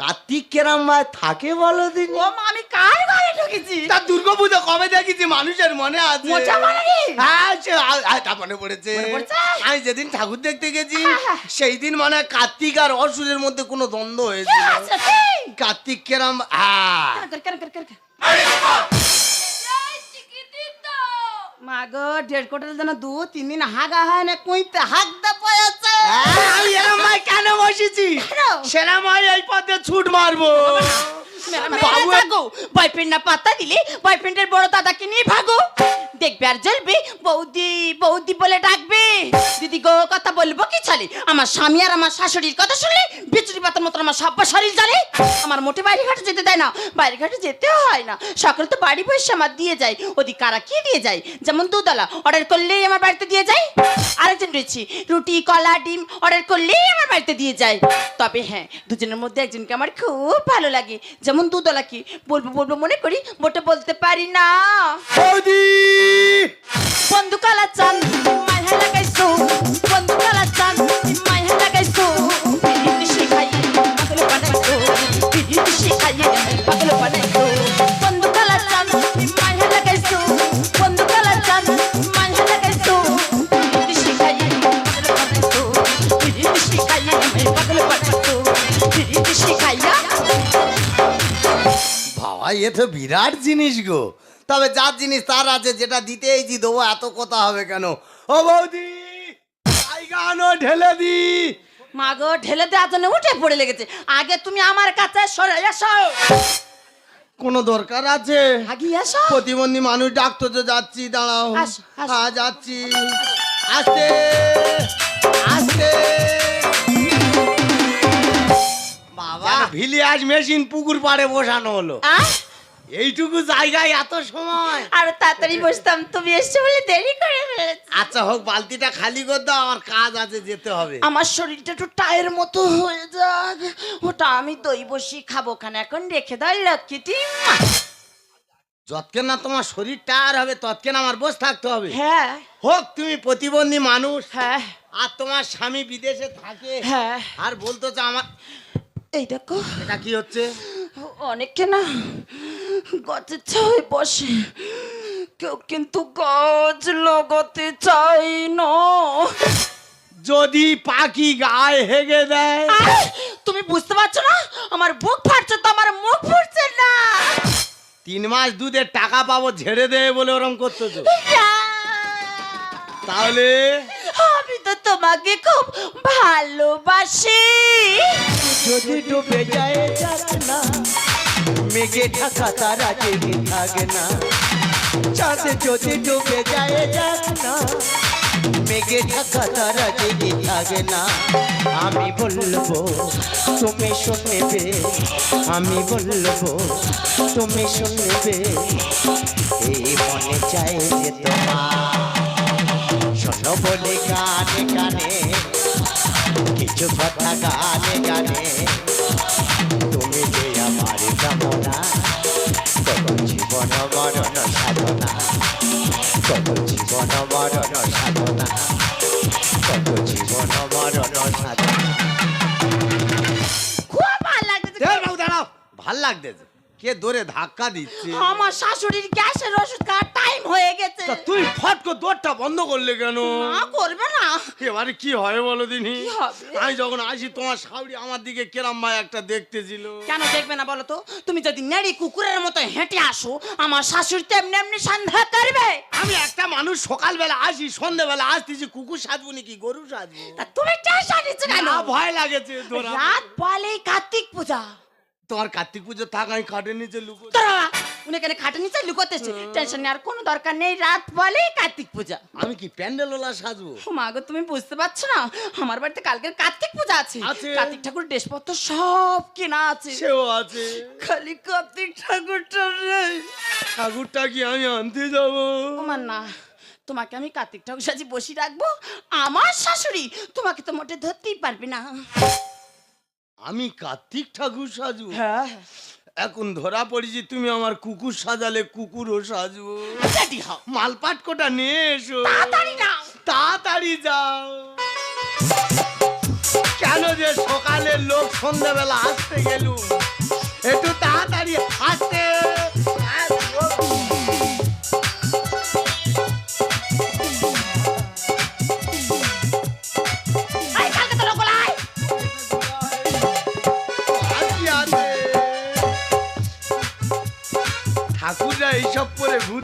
কার্তিক কেরাম মায় থাকে বলো দিন। ও মা আমি কার ঘরে ঢুকেছি? তা দুর্গা পুজো কবে দেখেছি মানুষের মনে আছে? মোচা মনে নেই? হ্যাঁ সে আ- আ- তা মনে পড়েছে। মনে পড়ছে? আমি যেদিন ঠাকুর দেখতে গেছি হ্যাঁ, হ্যাঁ। সেই দিন মানে কার্তিক আর অসুরের মধ্যে কোনো দ্বন্দ্ব হয়েছিল। আচ্ছা কার্তিক কেরাম হ্যাঁ। কর কর কর কর কর মা গো দেড় কোটাল যেন দু তিন দিন হাগা হয় না কুইতে হাগতে হ্যাঁ, আমি এরম কেন বসেছি? সেরম এই পথে ছুট মারবো। ভাগো। বয়ফ্রেন্ড না পাত্তা দিলে বয়ফ্রেন্ডের বড় দাদাকে নিয়ে ভাগো। দেখবে আর জ্বলবে। বৌদি বৌদি বলে ডাকবে। দিদি গো কথা বলব কি চলে আমার স্বামী আর আমার শাশুড়ির কথা শুনলে বিচুরি পাতার মতো আমার সব্বা শরীর আমার মোটে বাইরে ঘাটে যেতে দেয় না। বাইরে ঘাটে যেতেও হয় না। সকালে তো বাড়ি বসে আমার দিয়ে যায়। ওদি কারা কি দিয়ে যায়? যেমন দুধলা অর্ডার করলেই আমার বাড়িতে দিয়ে যায়। আরেকজন রয়েছে রুটি কলা ডিম অর্ডার করলেই আমার বাড়িতে দিয়ে যায়। তবে হ্যাঁ দুজনের মধ্যে একজনকে আমার খুব ভালো লাগে। যেমন দুদলা কি বলব বলব মনে করি মোটে বলতে পারি না। বৌদি বন্ধু কালা চান মাইহা লাগাইছো বন্ধু কালা চান তো বিরাট জিনিস গো। তবে যার জিনিস তার আছে যেটা দিতেই দি দেবো এত কথা হবে কেন? ও বৌদি গানো ঢেলে দি। মা গো ঢেলে দেওয়ার জন্য উঠে পড়ে লেগেছে। আগে তুমি আমার কাছে সরে এসো। কোনো দরকার আছে? এসো। প্রতিবন্ধী মানুষ ডাক্তার তো যাচ্ছি দাঁড়াও। আসো, আসো। হ্যাঁ যাচ্ছি। আস্তে আস্তে। বাবা ভিলিয়াজ মেশিন পুকুর পাড়ে বসানো হলো। আহ? এইটুকু জায়গায় এত সময়। আরও তাড়াতাড়ি বসতাম তুমি এসছো বলে দেরি করে ফেলেছি। আচ্ছা হোক বালতিটা খালি করে দাও আমার কাজ আছে যেতে হবে। আমার শরীরটা একটু টায়ের মতো হয়ে যাক। ওটা আমি দই বসি খাব খান এখন রেখে দাও লক্ষ্মীটি যতক্ষণ না তোমার শরীর টায়ার হবে ততক্ষণ আমার বসে থাকতে হবে। হ্যাঁ। হোক তুমি প্রতিবন্ধী মানুষ। হ্যাঁ। আর তোমার স্বামী বিদেশে থাকে। হ্যাঁ। আর বলতো যে আমার এই দেখো। এটা কি হচ্ছে? অনেকে না। গাছের ছায় বসে কেউ কিন্তু গাছ লাগাতে চাই না। যদি পাখি গায়ে হেগে দেয়। তুমি বুঝতে পারছ না? আমার বুক ফাটছে তো আমার মুখ ফুটছে না। তিন মাস দুধের টাকা পাবো ঝেড়ে দেবে বলে ওরম করতেছো। তাহলে? আমি তো তোমাকে খুব ভালোবাসি। যদি ডুবে যায় না মেঘে ঢাকা তারা জেগে থাকে না। চাঁদ যদি ডুবে যায় যাক না। মেঘে ঢাকা তারা জেগে থাকে না। আমি বলব, তুমি শুনবে। আমি বলব, তুমি শুনবে। এই মনে চাই যে তোমার। শোনো বলে গানে গানে, কিছু কথা গানে গানে। জীবন মরণ সাধনা ভালো লাগতেছে। কে দৌড়ে ধাক্কা দিচ্ছে? আমার শাশুড়ির গ্যাসের ওষুধ খাওয়ার টাইম হয়ে গেছে। তা তুই ফট করে দৌড়টা বন্ধ করলে কেন? না করবে না। এবারে কি হয় বলো দিনি? কি হবে? আমি যখন আসি তোমার সাউরি আমার দিকে কেরাম ভাই একটা দেখতেছিল। কেন দেখবে না বলো তো? তুমি যদি নেড়ি কুকুরের মতো হেঁটে আসো আমার শাশুড়ি তেমনি এমনি সন্ধ্যা করবে। আমি একটা মানুষ সকালবেলা আসি সন্ধ্যেবেলা আসতেছি কুকুর সাজবো নাকি গরু সাজবো তা তুমি টেনশন নিচ্ছ কেন? না ভয় লাগেছে তোরা রাত বলেই কার্তিক পূজা। তোমার কার্তিক পুজো থাক আমি কাঠের নিচে লুকো তোরা উনি এখানে খাটে নিচে লুকোতেছে? টেনশন আর কোনো দরকার নেই রাত বলে কার্তিক পূজা। আমি কি প্যান্ডেলোলা সাজবো? মা গো তুমি বুঝতে পারছ না? আমার বাড়িতে কালকের কার্তিক পূজা আছে। আছে। কার্তিক ঠাকুর ড্রেসপত্র সব কেনা আছে। সেও আছে। খালি কার্তিক ঠাকুরটা রে ঠাকুরটা কি আমি আনতে যাব? আমার না। তোমাকে আমি কার্তিক ঠাকুর সাজি বসি রাখব। আমার শাশুড়ি তোমাকে তো মোটে ধরতেই পারবে না। আমি কার্তিক ঠাকুর সাজু। হ্যাঁ। এখন ধরা পড়েছি তুমি আমার কুকুর সাজালে কুকুরও সাজবো মালপাট কোটা নিয়ে এসো। তাড়াতাড়ি যাও। কেন যে সকালের লোক সন্ধ্যাবেলা আসতে গেল একটু তাড়াতাড়ি আসতে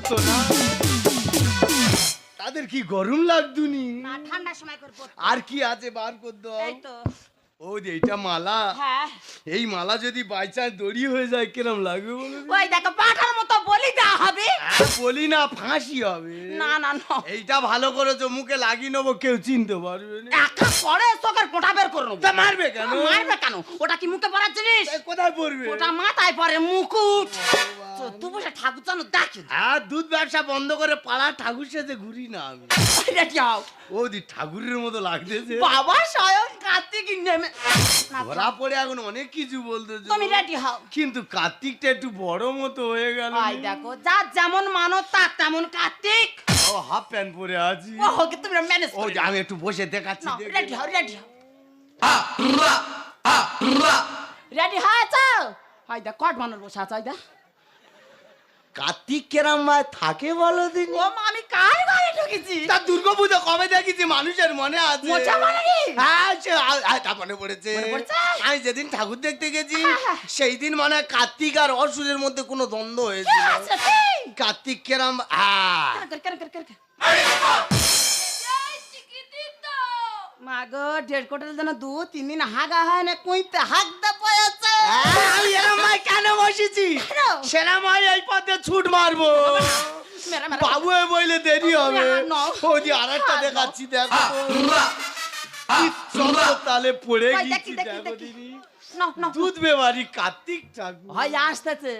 পরে না। তাদের কি গরম লাগতুনি না? ঠান্ডার সময় করব। আর কি আছে বার করতো এই তো। ও যে এইটা মালা? হ্যাঁ। এই মালা যদি বাই চান্স দড়ি হয়ে যায় কিরম লাগবে ওই দেখো পাঠার মতো বলি দেওয়া হবে। বলি না ফাঁসি হবে। না না না। এইটা ভালো করেছ মুখে লাগিয়ে নেব কেউ চিনতে পারবে না। একা পরে চোখের পোটা বের করে নেব। মারবে কেন? মারবে কেন? ওটা কি মুখে পড়ার জিনিস? কোথায় পড়বে? ওটা মাথায় পরে মুকুট। বসে ঠাকুর জানো দেখি। হ্যাঁ দুধ ব্যবসা বন্ধ করে পাড়া ঠাকুর সাথে ঘুরি না আমি। ও দি ঠাকুরের মতো লাগতেছে। বাবা স্বয়ং কার্তিক নেমে ধরা পড়ে এখন অনেক কিছু বলতেছে। তুমি রেডি হও। কিন্তু কার্তিকটা একটু বড় মতো হয়ে গেল। ভাই দেখো যেমন মানো তার তেমন কার্তিক। ও হাফ প্যান্ট পরে আছি। ও হোকে তুমি ম্যানেজ ও আমি একটু বসে দেখাচ্ছি রেডি হও রেডি হও। রেডি হয়েছ হাই দা কট বানর বসে আছে দা কার্তিক কেরাম থাকে বলো দিন। ও মা আমি কার ঘরে ঢুকেছি? তা দুর্গাপূজা কবে দেখেছি? মানুষের মনে আছে। মোচা মানে কি? হ্যাঁ সে মনে পড়েছে। মনে পড়েছে? আমি যেদিন ঠাকুর দেখতে গেছি হ্যাঁ, হ্যাঁ। সেই দিন মানে কার্তিক আর অসুরের মধ্যে কোনো দ্বন্দ্ব হয়েছিল। আচ্ছা কার্তিক কেরাম হ্যাঁ। কর কর কর কর কর? মা গো দেড় কোটাল যেন দু তিন দিন হাগা হয় না কুইতে দা পায়াছে আমি এরম কেন বসেছি? সেরাম এই পথে ছুট মারবো। মেরা মেরা বাবু এ বইলে দেরি হবে। নাও। ও আরেকটা দেখাচ্ছি দেখো। তালে পড়ে গেছি দেখো। দিদি। দুধ বেমারি কার্তিক ঠাকুর। হয় আসতেছে।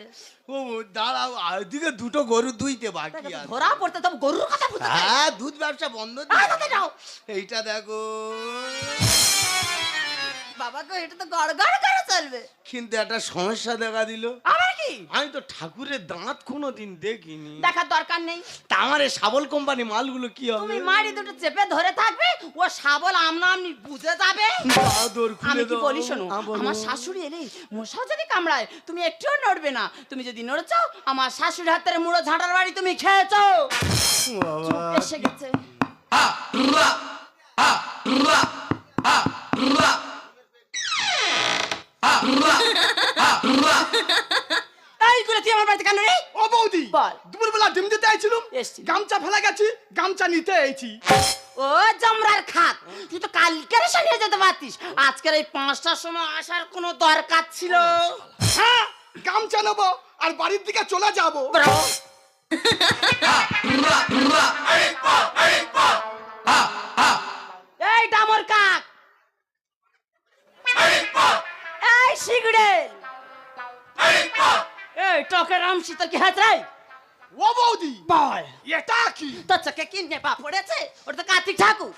ও দাঁড়াও আর দিকে দুটো গরু দুইতে বাকি আছে। ধরা পড়তে তো গরুর কথা হ্যাঁ দুধ ব্যবসা বন্ধ দিয়ে। যাও। এইটা দেখো। বাবা গো এটা তো গড় গড় করে চলবে। কিন্তু একটা সমস্যা দেখা দিল। আবার কি? আমি তো ঠাকুরের দাঁত কোনোদিন দেখিনি। দেখার দরকার নেই। তা আমার এই শাবল কোম্পানি মালগুলো কি হবে? তুমি মারি দুটো চেপে ধরে থাকবে ও শাবল আমনা আমনি বুঝে যাবে। চাদর খুলে আমি কি দাও। বলি শোনো হ্যাঁ, বলো। আমার শাশুড়ি এলে মশা যদি কামড়ায় তুমি একটুও নড়বে না। তুমি যদি নড়ছো আমার শাশুড়ি হাতের মুড়ো ঝাঁটার বাড়ি তুমি খেয়েছো। বাবা। এসে গেছে। বল। দুপুরবেলা ডিম দিতে আইছিলুম এসছি। গামছা ফেলে গেছি গামছা নিতে আইছি। ও জমরার খাত তুই তো কালকের সঙ্গে যেতে পারতিস। আজকের এই পাঁচটার সময় আসার কোনো দরকার ছিল? হ্যাঁ গামছা নেব আর বাড়ির দিকে চলে যাব। এই ডামর কাক। এই শিগড়ে এই টকে রাম সীতার কি হাত রে ও বৌদি বল এটা কি তোর চোখে কি নেপা পড়েছে ওটা তো কার্তিক ঠাকুর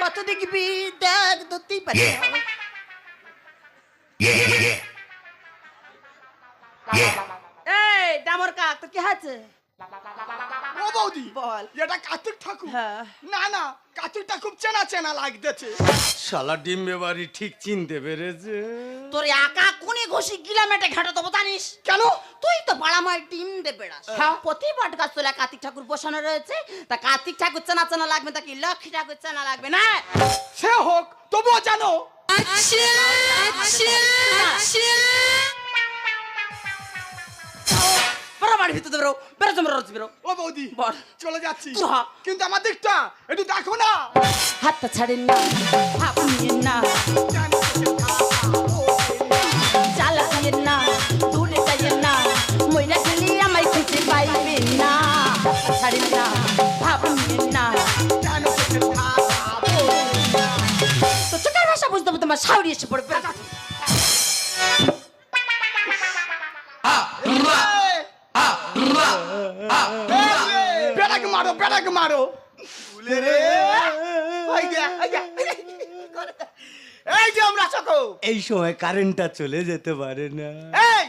কত দেখবি দেখ ধরতেই পারি। এই ডামর কাক তো কি আছে বৌদি। বল। এটা কার্তিক ঠাকুর। হ্যাঁ। না না কার্তিকটা খুব চেনা চেনা লাগতেছে। শালা ডিম বেমারি ঠিক চিনতে পেরেছে। তোর একা কোনে ঘষি গিলামেটে ঘাটা দেবো জানিস? কেন? তুই তো পাড়ামায় ডিম দে বেড়াস। প্রতি বট গাছ তোলা কার্তিক ঠাকুর বসানো রয়েছে। তা কার্তিক ঠাকুর চেনা চেনা লাগবে তা কি লক্ষ্মী ঠাকুর চেনা লাগবে? না। সে হোক তবুও জানো। বেরো বাড়ি ভিতরে বেরো বেরো তোমরা রোজ বেরো ও বৌদি বল। চলে যাচ্ছি। কিন্তু আমার দিকটা একটু দেখো না হাতটা ছাড়েন না নিয়েন না এই সময় কারেন্টটা চলে যেতে পারে না। এই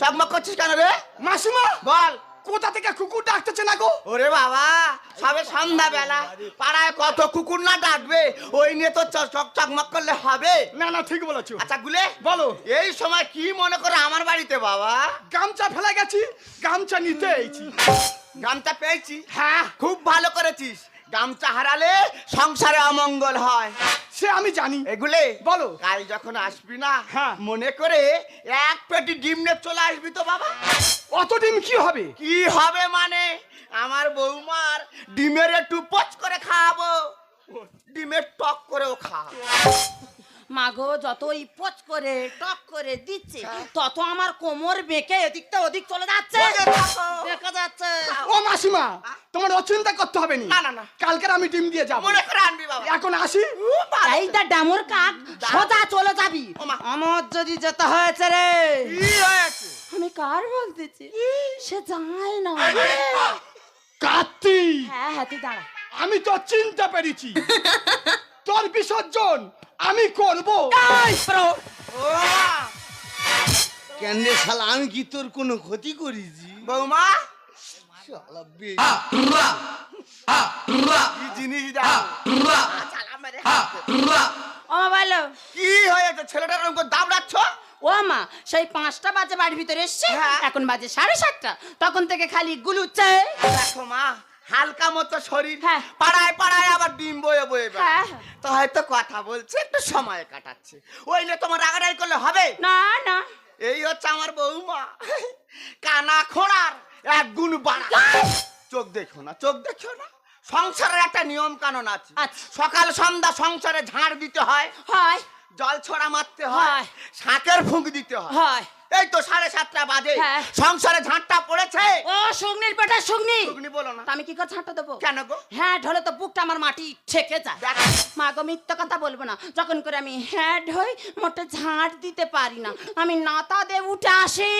চকমক করছিস কেন রে? মাসিমা! বল। কোথা থেকে কুকুর ডাকতেছে না গো? ওরে বাবা সবে সন্ধ্যা বেলা পাড়ায় কত কুকুর না ডাকবে ওই নিয়ে তো চ- চক চকমক করলে হবে। না না ঠিক বলেছ। আচ্ছা গুলে বলো। এই সময় কি মনে করে আমার বাড়িতে বাবা? গামছা ফেলে গেছি গামছা নিতে এইছি গামছা পেয়েছি? হ্যাঁ। খুব ভালো করেছিস। গামছা হারালে সংসারে অমঙ্গল হয়। সে আমি জানি। এগুলে বলো। কাল যখন আসবি না হ্যাঁ। মনে করে এক পেটি ডিম নিয়ে চলে আসবি তো বাবা। অত ডিম কি হবে? কি হবে মানে? আমার বৌমার ডিমের একটু পচ করে খাওয়াবো। ডিমের টক করেও খাওয়াবো। মাগো যত ইপচ করে টক করে দিচ্ছে তত আমার কোমর বেঁকে এদিকটা ওদিক চলে যাচ্ছে। দেখা যাচ্ছে। ও মাসিমা তোমার অচিন্তা করতে হবে নি। না, না, না। কালকের আমি ডিম দিয়ে যাব। মনে করে আনবি বাবা। এখন আসি। এই দা ডামুর কাক। সোজা চলে যাবি। আমার যদি যেতে হয়েছে রে। কি হয়েছে? আমি কার বলতেছি? সে যায় না। কার্তি হ্যাঁ হ্যাঁ তুই দাঁড়া। আমি তো চিনতে পেরেছি। তোর বিসর্জন আমি করব। কেন শালা আমি কি তোর কোনো ক্ষতি করেছি? বৌমা কি জিনিস হাতে। ও মা বলো। কি হয়েছে ছেলেটার ওরকম দাবড়াচ্ছ? ও মা সেই পাঁচটা বাজে বাড়ির ভিতরে এসছে হ্যাঁ। এখন বাজে সাড়ে সাতটা। তখন থেকে খালি গুলুচ্ছে। দেখো মা হালকা মতো শরীর। হ্যাঁ। পাড়ায় পাড়ায় আবার ডিম বয়ে বয়ে। হ্যাঁ। তো হয়তো কথা বলছে একটু সময় কাটাচ্ছে। তোমার রাগারাগি করলে হবে? না না। এই হচ্ছে আমার বৌমা। কানা খোড়ার। এক গুণ বাড়া। চোখ দেখো না চোখ দেখো না। সংসারের একটা নিয়ম কানুন আছে। আচ্ছা। সকাল সন্ধ্যা সংসারে ঝাড় দিতে হয়। হয়। জল ছড়া মারতে হয়। শাকের ফুঁক দিতে হয়। এই তো সাড়ে সাতটা বাজে। হ্যাঁ। সংসারে ঝাঁটটা পড়েছে ও শুগনির পেটা শুগনি শুকনি বলো না। আমি কি করে ঝাঁটা দেবো? কেন গো? হ্যাঁ ঢলে তো বুকটা আমার মাটি ঠেকে যায়। মা গো মিথ্যা কথা বলব না। যখন করে আমি হ্যাঁ ঢই মোটে ঝাঁট দিতে পারি না। আমি নাতা দিয়ে উঠে আসি।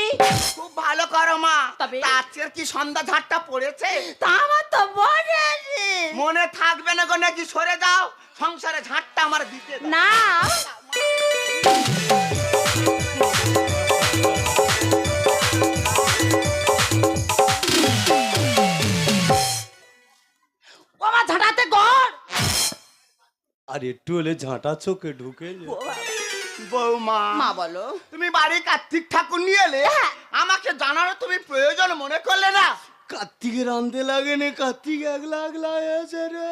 খুব ভালো করো মা। তবে? আজকের কি সন্ধ্যা ঝাঁটটা পড়েছে? তা আমার তো মনে আছে। মনে থাকবে না গো নাকি সরে যাও। সংসারে ঝাঁটটা আমার দিতে না। আর একটু হলে ঝাঁটা চোখে ঢুকে। বৌমা। মা বলো। তুমি বাড়ি কার্তিক ঠাকুর নিয়ে এলে হ্যাঁ। আমাকে জানানো তুমি প্রয়োজন মনে করলে না? কার্তিকের আনতে লাগে নে কার্তিক একলা একলা হয়েছে রে।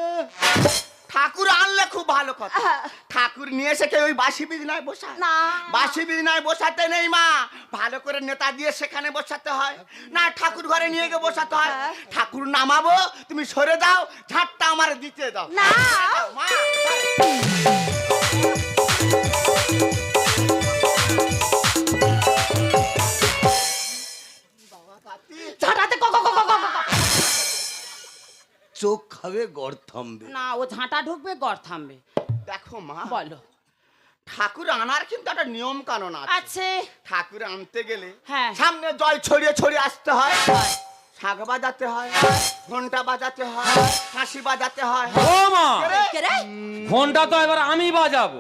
ঠাকুর আনলে খুব ভালো কথা। ঠাকুর নিয়ে এসে কেউ ওই বাসি বিছনায় বসা না। বাসি বিছনায় বসাতে নেই মা। ভালো করে নেতা দিয়ে সেখানে বসাতে হয়। না ঠাকুর ঘরে নিয়ে গিয়ে বসাতে হয়। হ্যাঁ। ঠাকুর নামাবো তুমি সরে দাও ঝাড়টা আমার দিতে দাও। না। মা চোখ খাবে গড় থামবে। না ও ঝাঁটা ঢুকবে গড় থামবে। দেখো মা বলো। ঠাকুর আনার কিন্তু একটা নিয়ম কানুন আছে। আছে। ঠাকুর আনতে গেলে হ্যাঁ। সামনে জল ছড়িয়ে ছড়িয়ে আসতে হয়। শাক বাজাতে হয় ঘণ্টা বাজাতে হয় হাসি বাজাতে হয়। ও মা! কে কে রে? ফোনটা তো এবার আমি বাজাবো।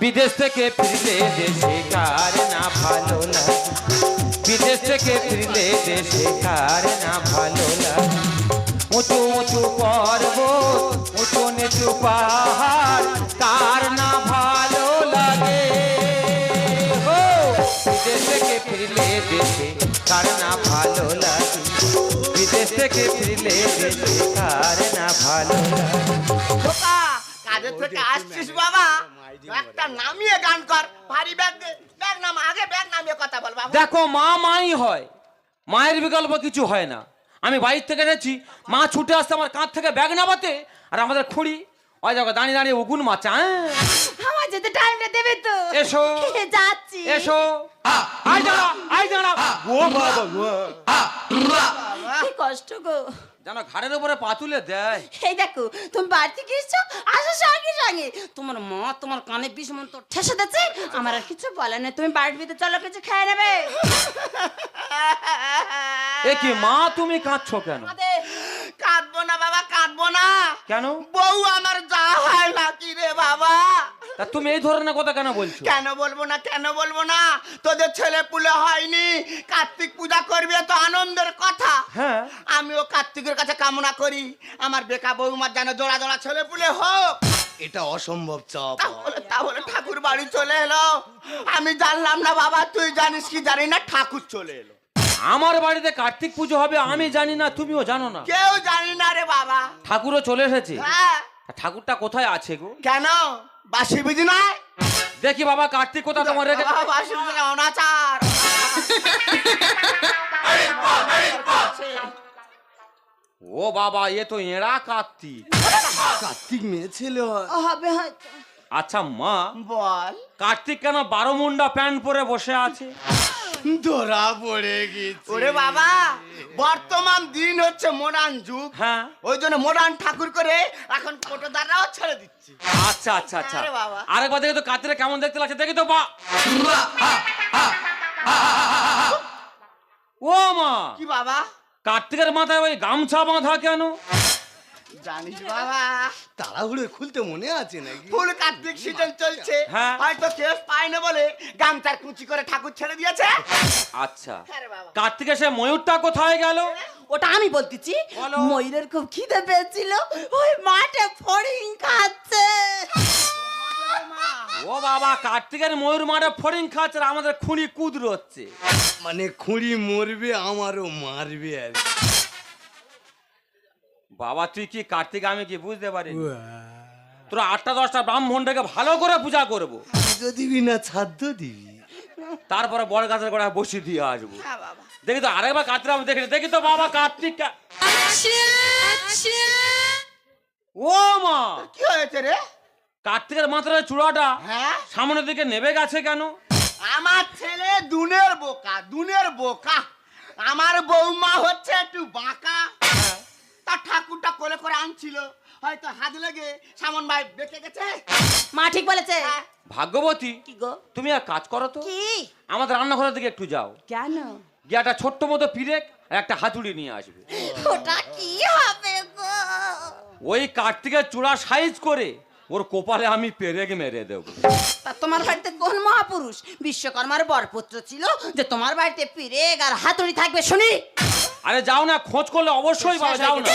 বিদেশ থেকে ফিরলে দেশে কার না ভালো লাগে। বিদেশ থেকে ফিরলে দেশে কার না ভালো লাগে। উঁচু উঁচু পর্বত উঁচু নিচু পাহাড় কার না ভালো লাগে। হো! বিদেশ থেকে ফিরলে দেশে কার না ভালো লাগে। বিদেশ থেকে ফিরলে দেশে কার না ভালো লাগে। খোকা কাজে থেকে আসছিস বাবা। একটা নামিয়ে গান কর ভারী ব্যাগ ব্যাগ নাম আগে ব্যাগ নামিয়ে কথা বল বাবা। দেখো মা মাই হয়। মায়ের বিকল্প কিছু হয় না। আমি বাইর থেকে যাচ্ছি মা ছুটে আসতে আমার কাঁধ থেকে ব্যাগ নামাতে আর আমাদের খুঁড়ি ওই দেখো দাঁড়িয়ে দাঁড়িয়ে উগুন মাচা হ্যাঁ? আমার যেতে টাইমটা দেবে তো। এসো। যাচ্ছি। এসো। আয় দাঁড়া আয় দাঁড়া। ও বাবা কষ্ট গো। যেন ঘাড়ের উপরে পাতুলে দেয়। এই দেখো তুমি বাড়িতে গিয়েছো আসো সঙ্গে সঙ্গে। তোমার মা তোমার কানে বিষ মন্ত্র ঠেসে দিচ্ছে। আমার আর কিছু বলে না তুমি বাড়ির ভিতরে চলো কিছু খেয়ে নেবে। এ কি মা তুমি কাঁদছো কেন? কাঁদবো না বাবা কাঁদবো না। কেন? বউ আমার যা হয় না কি রে বাবা। তা তুমি এই ধরনের কথা কেন বলছো? কেন বলব না কেন বলব না? তোদের ছেলে পুলে হয়নি। কার্তিক পূজা করবে তো আনন্দের কথা। হ্যাঁ। আমিও কার্তিকের কাছে কামনা করি। আমার বেকা বৌমার যেন জোড়া জোড়া ছেলে পুলে হোক। এটা অসম্ভব চাপ। তাহলে তাহলে ঠাকুর বাড়ি চলে এলো। আমি জানলাম না বাবা তুই জানিস কি জানি না ঠাকুর চলে এলো। আমার বাড়িতে কার্তিক পুজো হবে আমি জানি না তুমিও জানো না। কেউ জানি না রে বাবা। ঠাকুরও চলে এসেছে? হ্যাঁ। ঠাকুরটা কোথায় আছে গো? কেন? বাসি বিধি নাই দেখি বাবা কার্তিক কোথায় তোমার রেখে বাবা, বাসি অনাচার। ও বাবা এ তো এড়া কার্তিক কার্তিক মেয়ে ছেলে হয় হবে হয়তো আচ্ছা মা বল কার্তিক কেন বারো মুন্ডা প্যান্ট পরে বসে আছে ধরা পড়ে গেছে ওরে বাবা বর্তমান দিন হচ্ছে মডার্ন যুগ হ্যাঁ ওই জন্য মডার্ন ঠাকুর করে এখন ফটোদাররাও ছেড়ে দিচ্ছে আচ্ছা আচ্ছা আচ্ছা আরে বাবা। আরেকবার দেখি তো কার্তিকটা কেমন দেখতে লাগছে দেখি তো বা ও মা কি বাবা কার্তিকের মাথায় ওই গামছা বাঁধা কেন? জানিস বাবা তাড়াহুড়ো খুলতে মনে আছে নাকি? ফুল কার্তিক সিজন চলছে। হ্যাঁ। হয়তো কেস পায় না বলে গামছার কুচি করে ঠাকুর ছেড়ে দিয়েছে। আচ্ছা। হ্যাঁ রে বাবা। কার্তিকের সে ময়ূরটা কোথায় গেল? ওটা আমি বলতেছি বলো। ময়ূরের খুব খিদে পেয়েছিল ওই মাঠে ফড়িং খাচ্ছে। ও বাবা কার্তিকের ময়ূর মারে ফড়িং খাচ্ছে আর আমাদের হচ্ছে মানে খুঁড়ি মরবে আমারও মারবে আর কি। বাবা তুই কি কার্তিক আমি কি বুঝতে পারি তোরা আটটা দশটা ব্রাহ্মণটাকে ভালো করে পূজা করব। পুজো দিবি না ছাদ্য দিবি? তারপরে বড় গাছের গোড়ায় বসিয়ে দিয়ে আসব। হ্যাঁ বাবা। দেখি তো আরেকবার কার্তিক আমি দেখি দেখি তো বাবা কার্তিক কা- ও মা! কি হয়েছে রে? কার্তিকের মাথার চূড়াটা হ্যাঁ? সামনের দিকে নেবে গেছে কেন? আমার ছেলে দুনের বোকা দুনের বোকা। আমার বৌমা হচ্ছে একটু বাঁকা। তার ঠাকুরটা কোলে করে আনছিল। হয়তো হাত লেগে সামন ভাই বেঁকে গেছে। মা ঠিক বলেছে। হ্যাঁ। ভাগ্যবতী কি গো? তুমি এক কাজ করো তো। কি? আমাদের রান্নাঘরের দিকে একটু যাও। কেন? গিয়ে একটা ছোট্ট মতো পিরেক আর একটা হাতুড়ি নিয়ে আসবে। ওটা কি হবে গো? ওই কার্তিকের চূড়া সাইজ করে ওর কোপালে আমি পেরেক মেরে দেবো। তা তোমার বাড়িতে কোন মহাপুরুষ? বিশ্বকর্মার বরপুত্র ছিল যে তোমার বাড়িতে পিরেগ আর হাতুড়ি থাকবে শুনি। আরে যাও না খোঁজ করলে অবশ্যই পাবে যাও না।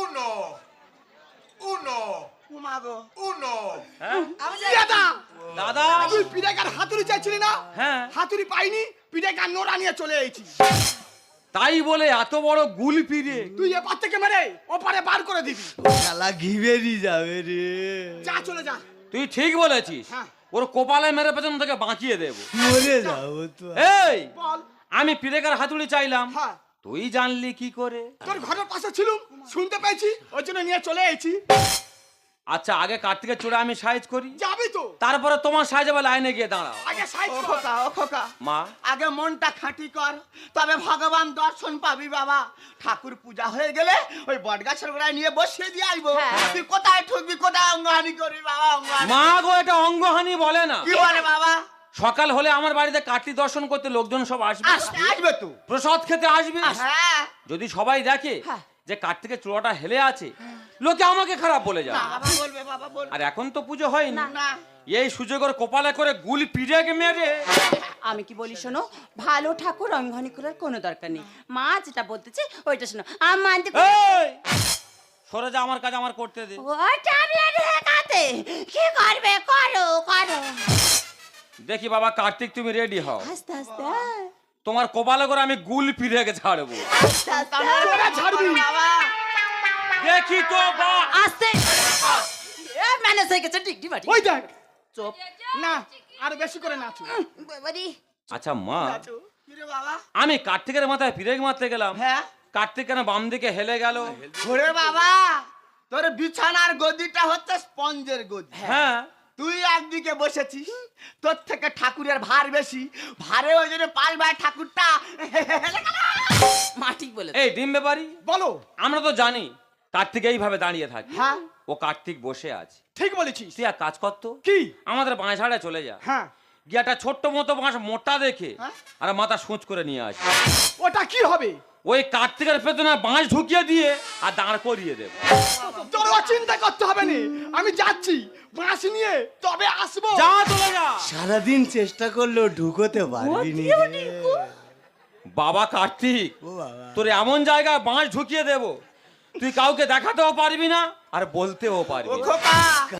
উনো উনো উমা গো উনো। হ্যাঁ? দাদা! দাদা! তুই পিড়েকার হাতুড়ি চাইছিলি না? হ্যাঁ। হাতুড়ি পাইনি পিড়েকার নোড়া নিয়ে চলে এসেছি। তাই বলে এত বড় গুল পিরে তুই এ এপার থেকে মেরে ওপারে বার করে দিবি। খেলা ঘিবেরি যাবে রে। যা চলে যা। তুই ঠিক বলেছিস। হ্যাঁ। ওর কোপালে মেরে পেছন থেকে বাঁচিয়ে দেবো। মরে যাব তো। এই বল। আমি পিরেকার হাতুড়ি চাইলাম। হ্যাঁ। তুই জানলি কি করে? তোর ঘরের পাশে ছিলুম শুনতে পেয়েছি ওই জন্য নিয়ে চলে এসেছি। আচ্ছা আগে কার্তিকের চূড়া আমি সাইজ করি? যাবি তো। তারপরে তোমার সাইজে বা লাইনে গিয়ে দাঁড়াও। আগে সাইজ কর। খোকা ও খোকা। মা। আগে মনটা খাঁটি কর তবে ভগবান দর্শন পাবি বাবা। ঠাকুর পূজা হয়ে গেলে ওই বট গাছের গোড়ায় নিয়ে বসিয়ে দিয়ে আসব হ্যাঁ। তুই কোথায় ঠুকবি কোথায় অঙ্গহানি করবি বাবা অঙ্গহানি। মা গো এটা অঙ্গহানি বলে না। কি বলে বাবা? সকাল হলে আমার বাড়িতে কার্তিক দর্শন করতে লোকজন সব আসবে। আসবে আসবে তো। প্রসাদ খেতে আসবে। হ্যাঁ। যদি সবাই দেখে হ্যাঁ। যে কার্তিকের চূড়াটা হেলে আছে লোকে আমাকে খারাপ বলে যায় বাবা বলবে বাবা বলবে। আর এখন তো পুজো হয়নি। না এই সুযোগের কপালে করে গুল পিড়েকে মেরে। আমি কি বলি শোনো ভালো ঠাকুর অঙ্গহানি করার কোনো দরকার নেই। মা যেটা বলতেছে ওইটা শোনো। আমার সরে যা আমার কাজ আমার করতে দে। হেকাতে কি করবে? করো করো। দেখি বাবা কার্তিক তুমি রেডি হও? আস্তে আস্তে। তোমার কপালে করে আমি গুল পিড়েকে ছাড়বো আস্তে আস্তে। ছাড়বি বাবা। দেখি তো বা আস্তে এ ম্যানেজ হয়ে গেছে ডিগডি বাড়ি ওই দেখ চুপ না আর বেশি করে নাচু বাবারি আচ্ছা মা আমি কার্তিকের মাথায় পিরেক মারতে গেলাম হ্যাঁ কার্তিক কেন বাম দিকে হেলে গেল ওরে বাবা তোর বিছানার গদিটা হচ্ছে স্পঞ্জের গদি হ্যাঁ তুই একদিকে বসেছিস তোর থেকে ঠাকুরের ভার বেশি ভারে ওই জন্য পাল ভাই ঠাকুরটা মাটি বলে এই ডিম ব্যাপারি বলো আমরা তো জানি কার্তিক এইভাবে দাঁড়িয়ে থাকে। হ্যাঁ। ও কার্তিক বসে আছে। ঠিক বলেছিস। তুই এক কাজ করতো কি? আমাদের বাঁশাড়ে চলে যা। হ্যাঁ। গিয়ে একটা ছোট্ট মতো বাঁশ মোটা দেখে হ্যাঁ। আর মাথা সোঁচ করে নিয়ে আস ওটা কি হবে? ওই কার্তিকের পেছনে বাঁশ ঢুকিয়ে দিয়ে আর দাঁড় করিয়ে দেব। তোর চিন্তা করতে হবে না। আমি যাচ্ছি। বাঁশ নিয়ে তবে আসব। যা চলে যা। সারাদিন চেষ্টা করলেও ঢুকোতে পারবি নি। বাবা কার্তিক তোর এমন জায়গায় বাঁশ ঢুকিয়ে দেবো তুই কাউকে দেখাতেও পারবি না আর বলতেও পারবি